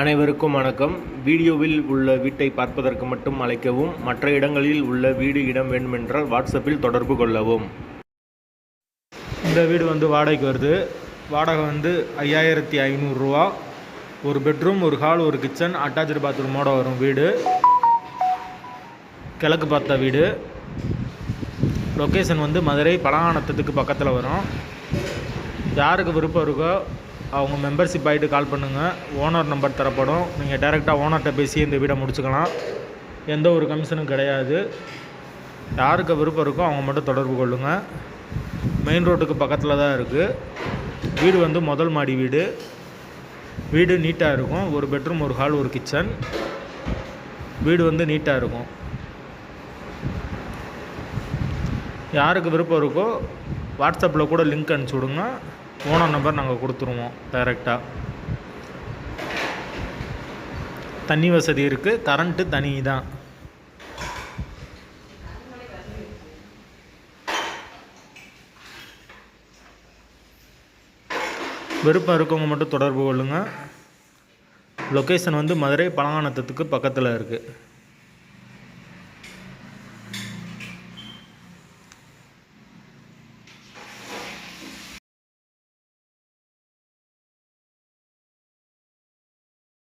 அனைவருக்கும் வணக்கம். வீடியோவில் உள்ள வீட்டை பார்ப்பதற்கு மட்டும் அழைக்கவும் மற்ற இடங்களில் உள்ள வீடு இடம் வேண்டுமென்றால் வாட்ஸ்அப்பில் தொடர்பு கொள்ளவும். இந்த வீடு வந்து வாடகைக்கு வருது. வாடகை வந்து ஐயாயிரத்தி ஐநூறுரூவா ஒரு பெட்ரூம் ஒரு ஹால் ஒரு கிச்சன் அட்டாச்சு பாத்ரூமோட வரும் வீடு. கிழக்கு பார்த்த வீடு. லொக்கேஷன் வந்து மதுரை பலகானத்தத்துக்கு பக்கத்தில் வரும். யாருக்கு விருப்பம் இருக்கோ அவங்க மெம்பர்ஷிப் ஆகிட்டு கால் பண்ணுங்கள் ஓனர் நம்பர் தரப்படும். நீங்கள் டைரெக்டாக ஓனர்கிட்ட பேசி இந்த வீடை முடிச்சுக்கலாம். எந்த ஒரு கமிஷனும் கிடையாது. யாருக்கு விருப்பம் இருக்கோ அவங்க மட்டும் தொடர்பு கொள்ளுங்கள் மெயின் ரோட்டுக்கு பக்கத்தில் தான் இருக்குது வீடு வந்து முதல் மாடி வீடு. வீடு நீட்டாக இருக்கும். ஒரு பெட்ரூம் ஒரு ஹால் ஒரு கிச்சன் வீடு வந்து நீட்டாக இருக்கும். யாருக்கு விருப்பம் இருக்கோ வாட்ஸ்அப்பில் கூட லிங்க் அனுப்பிச்சி விடுங்க. ஓனர் நம்பர் நாங்கள் கொடுத்துருவோம் டைரெக்டாக தண்ணி வசதி இருக்குது கரண்ட்டு தனி தான். விருப்பம் இருக்கவங்க மட்டும் தொடர்பு கொள்ளுங்கள் லொக்கேஷன் வந்து மதுரை பலங்கானத்தத்துக்கு பக்கத்தில் இருக்குது